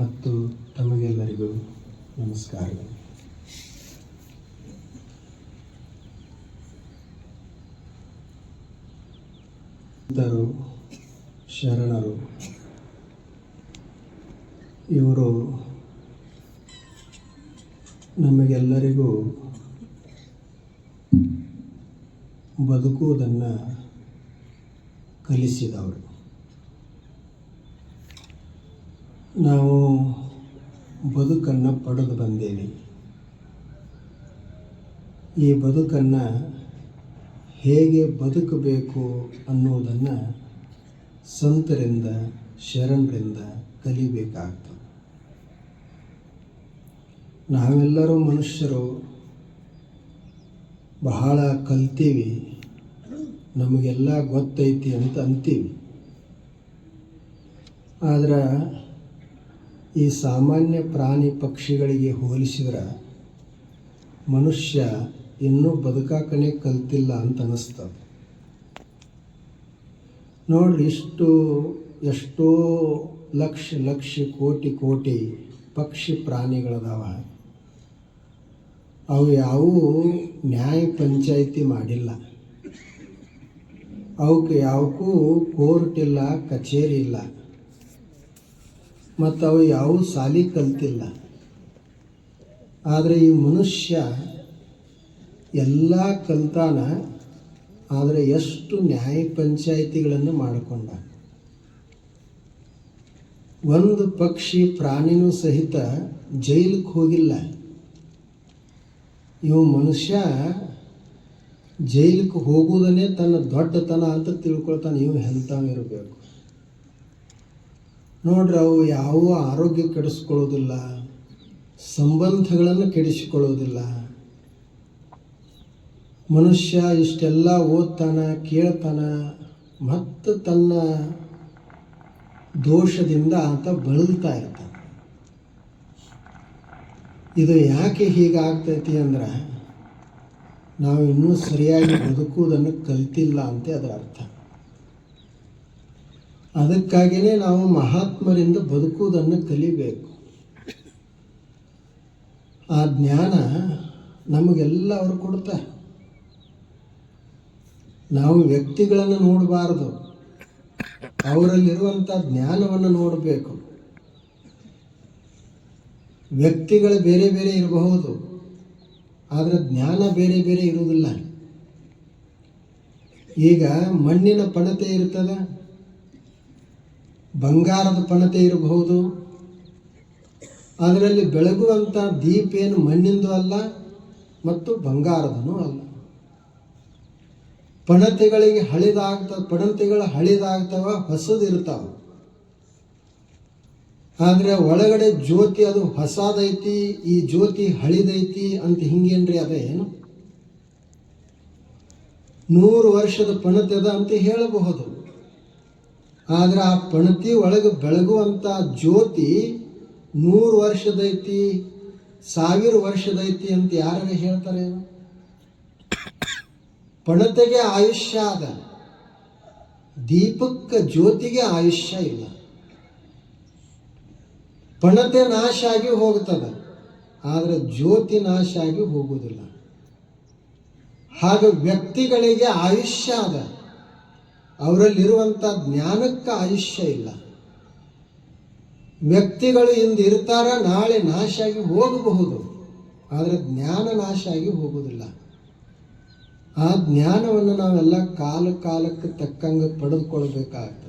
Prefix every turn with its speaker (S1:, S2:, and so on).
S1: ಮತ್ತು ತಮಗೆಲ್ಲರಿಗೂ ನಮಸ್ಕಾರಗಳು ಶರಣರು ಇವರು ನಮಗೆಲ್ಲರಿಗೂ ಬದುಕುವುದನ್ನು ಕಲಿಸಿದವರು. ನಾವು ಬದುಕನ್ನು ಪಡೆದು ಬಂದೇವೆ. ಈ ಬದುಕನ್ನು ಹೇಗೆ ಬದುಕಬೇಕು ಅನ್ನೋದನ್ನು ಸಂತರಿಂದ, ಶರಣರಿಂದ ಕಲಿಬೇಕಾಗ್ತದೆ. ನಾವೆಲ್ಲರೂ ಮನುಷ್ಯರು, ಬಹಳ ಕಲ್ತೀವಿ. ನಮಗೆಲ್ಲ ಗೊತ್ತೈತಿ ಅಂತ ಅಂತೀವಿ. ಆದ್ರೆ ಈ ಸಾಮಾನ್ಯ ಪ್ರಾಣಿ ಪಕ್ಷಿಗಳಿಗೆ ಹೋಲಿಸಿದ್ರೆ ಮನುಷ್ಯ ಇನ್ನೂ ಬದುಕಾಕನೆ ಕಲ್ತಿಲ್ಲ ಅಂತ ಅನ್ನಿಸ್ತದೆ. ನೋಡ್ರಿ, ಇಷ್ಟು, ಎಷ್ಟೋ ಲಕ್ಷ ಲಕ್ಷ ಕೋಟಿ ಕೋಟಿ ಪಕ್ಷಿ ಪ್ರಾಣಿಗಳದಾವ. ಅವು ಯಾವುವು ನ್ಯಾಯ ಪಂಚಾಯಿತಿ ಮಾಡಿಲ್ಲ. ಅವಕ್ಕೆ ಯಾವಕ್ಕೂ ಕೋರ್ಟ್ ಇಲ್ಲ, ಕಚೇರಿ ಇಲ್ಲ. ಮತ್ತು ಅವು ಯಾವ ಸಾಲಿ ಕಲ್ತಿಲ್ಲ. ಆದರೆ ಈ ಮನುಷ್ಯ ಎಲ್ಲ ಕಲ್ತಾನ, ಆದರೆ ಎಷ್ಟು ನ್ಯಾಯ ಪಂಚಾಯಿತಿಗಳನ್ನು ಮಾಡಿಕೊಂಡ. ಒಂದು ಪಕ್ಷಿ ಪ್ರಾಣಿನೂ ಸಹಿತ ಜೈಲಿಗೆ ಹೋಗಿಲ್ಲ. ಇವು ಮನುಷ್ಯ ಜೈಲಿಗೆ ಹೋಗುವುದನ್ನೇ ತನ್ನ ದೊಡ್ಡತನ ಅಂತ ತಿಳ್ಕೊಳ್ತಾನೆ. ಇವು ಇರಬೇಕು. ನೋಡ್ರಿ ಅವು ಯಾವ ಆರೋಗ್ಯ ಕೆಡಿಸ್ಕೊಳ್ಳೋದಿಲ್ಲ, ಸಂಬಂಧಗಳನ್ನು ಕೆಡಿಸಿಕೊಳ್ಳೋದಿಲ್ಲ. ಮನುಷ್ಯ ಇಷ್ಟೆಲ್ಲ ಓದ್ತಾನ, ಕೇಳ್ತಾನ, ಮತ್ತು ತನ್ನ ದೋಷದಿಂದ ಆತ ಬಳಲ್ತಾ ಇರ್ತಾನೆ. ಇದು ಯಾಕೆ ಹೀಗಾಗ್ತೈತಿ ಅಂದ್ರೆ ನಾವು ಇನ್ನೂ ಸರಿಯಾಗಿ ಬದುಕುವುದನ್ನು ಕಲ್ತಿಲ್ಲ ಅಂತ ಅದರ ಅರ್ಥ. ಅದಕ್ಕಾಗಿಯೇ ನಾವು ಮಹಾತ್ಮರಿಂದ ಬದುಕುವುದನ್ನು ಕಲಿಬೇಕು. ಆ ಜ್ಞಾನ ನಮಗೆಲ್ಲ ಅವರು ಕೊಡ್ತಾರೆ. ನಾವು ವ್ಯಕ್ತಿಗಳನ್ನು ನೋಡಬಾರದು. ಅವರಲ್ಲಿರುವಂಥ ಜ್ಞಾನವನ್ನು ನೋಡಬೇಕು. ವ್ಯಕ್ತಿಗಳು ಬೇರೆ ಬೇರೆ ಇರಬಹುದು, ಆದರೆ ಜ್ಞಾನ ಬೇರೆ ಬೇರೆ ಇರುವುದಿಲ್ಲ. ಈಗ ಮಣ್ಣಿನ ಪಣತೆ ಇರ್ತದೆ ಬಂಗಾರದ ಪಣತೆ ಇರಬಹುದು. ಅದರಲ್ಲಿ ಬೆಳಗುವಂಥ ದೀಪ ಏನು ಮಣ್ಣಿಂದು ಅಲ್ಲ ಮತ್ತು ಬಂಗಾರದನೂ ಅಲ್ಲ. ಪಣತೆಗಳಿಗೆ ಹಳಿದಾಗ್ತವೆ ಪಣತೆಗಳು ಹಳಿದಾಗ್ತವ, ಹೊಸದಿರ್ತಾವ. ಆದರೆ ಒಳಗಡೆ ಜ್ಯೋತಿ ಅದು ಹೊಸದೈತಿ, ಈ ಜ್ಯೋತಿ ಹಳಿದೈತಿ ಅಂತ ಹಿಂಗೇನ್ರಿ ಅದ ಏನು? ನೂರು ವರ್ಷದ ಪಣತೆ ಅದ ಅಂತ ಹೇಳಬಹುದು. ಆದರೆ ಆ ಪಣತಿ ಒಳಗೆ ಬೆಳಗುವಂಥ ಜ್ಯೋತಿ ನೂರು ವರ್ಷದೈತಿ, ಸಾವಿರ ವರ್ಷದೈತಿ ಅಂತ ಯಾರು ಹೇಳ್ತಾರೆ ಪಣತೆಗೆ ಆಯುಷ್ಯ ಅದ. ದೀಪಕ್ಕೆ ಜ್ಯೋತಿಗೆ ಆಯುಷ್ಯ ಇಲ್ಲ. ಪಣತೆ ನಾಶ ಆಗಿ ಹೋಗ್ತದೆ. ಆದರೆ ಜ್ಯೋತಿ ನಾಶ ಆಗಿ ಹೋಗುವುದಿಲ್ಲ ಹಾಗೆ ವ್ಯಕ್ತಿಗಳಿಗೆ ಆಯುಷ್ಯ ಅದ. ಅವರಲ್ಲಿರುವಂಥ ಜ್ಞಾನಕ್ಕೆ ಆಯುಷ್ಯ ಇಲ್ಲ. ವ್ಯಕ್ತಿಗಳು ಇಂದು ಇರ್ತಾರ, ನಾಳೆ ನಾಶ ಆಗಿ ಹೋಗಬಹುದು. ಆದರೆ ಜ್ಞಾನ ನಾಶ ಆಗಿ ಹೋಗುವುದಿಲ್ಲ. ಆ ಜ್ಞಾನವನ್ನು ನಾವೆಲ್ಲ ಕಾಲ ಕಾಲಕ್ಕೆ ತಕ್ಕಂಗೆ ಪಡೆದುಕೊಳ್ಬೇಕಾಗ್ತದೆ.